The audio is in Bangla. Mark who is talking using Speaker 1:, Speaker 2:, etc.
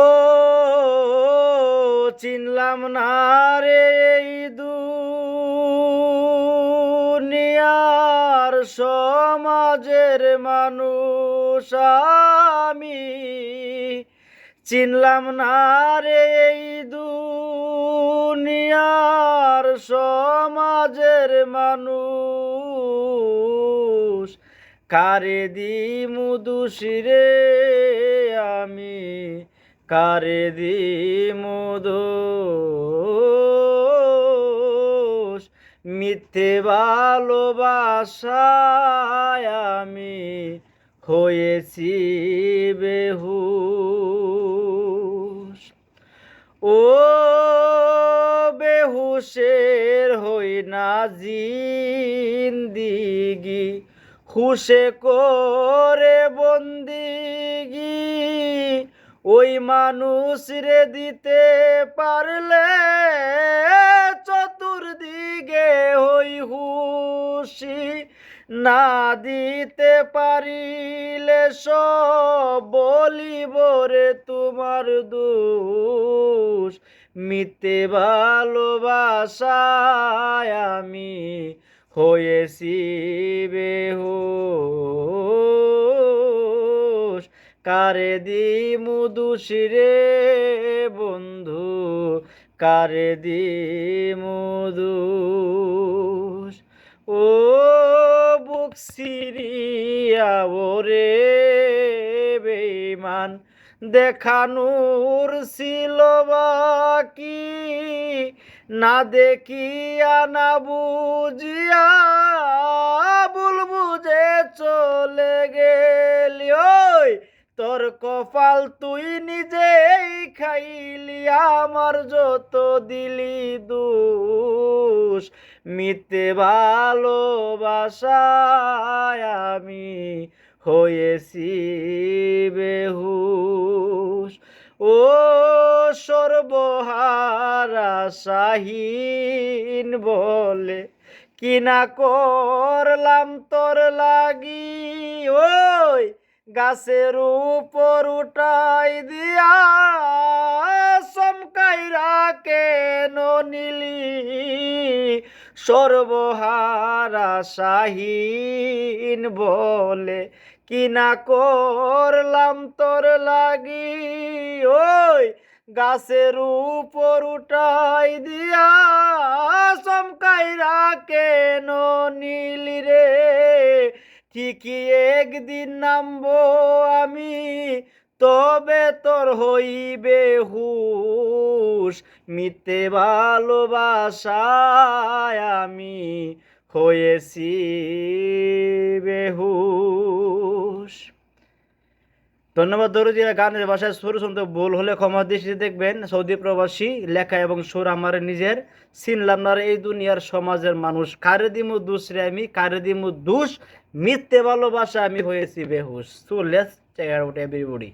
Speaker 1: ও, চিনলাম না রে এই দুনিয়ার সমাজের মানুষ আমি। চিনলাম না রে এই দুনিয়ার সমাজের মানুষ। কারে দি মুদুষিরে আমি? কারে দি মুদোষ মিথ্যে ভালোবাসায় আমি হয়েছি বেহুশ। ও বেহুশের হই না জিন্দিগি, হুশে করে বন্দিগি। ওই মানুষ রে দিতে পারলে চতুর্দিকে হই হুশি না দিতে পারিলে সব রে তোমার দোষ। মিতে ভালোবাসায় আমি হয়েছি বেহুশ। কারে দি মুদুষিরে বন্ধু, কারে দি মুদুষ ও বুক সিরিয়া ওরে বেমান দেখানোর ছিল বাকি, না দেখিয়া না বুঝিয়া ভুল বুঝে চলে গেলি। ওই তোর কপাল তুই নিজেই খাইলি, আমার যত দিলি দোষ। মিথ্যে ভালোবাসায় আমি হয়েছি বেহুশ। ও সর্বহারা শাহীন বলে কিনা করলাম তোর লাগি? ওই গাছের উপর উঠাই দিয়া সমকাইরা কেন নিলি? সর্বহারা শাহীন বলে কিনা করলাম তোর লাগি? ওই গাছের উপর উঠাই দিয়া সমকাইরা কেন নীলি রে? ঠিকই একদিন নামবো আমি তবে তোর হইবে হুশ। মিতে ভালোবাসায় আমি হয়েছি। ধন্যবাদ দরুদিয়া গানের ভাষায় সুর শুনতে ভুল হলে ক্ষমা দৃষ্টিতে দেখবেন। সৌদি প্রবাসী লেখা এবং সুর আমার নিজের। চিনলাম না এই দুনিয়ার সমাজের মানুষ। কারে দিমু দুষ রে আমি? কারে দিমু দুষ? মিথ্যে ভালোবাসা আমি হয়েছি বেহুশ। So let's check out everybody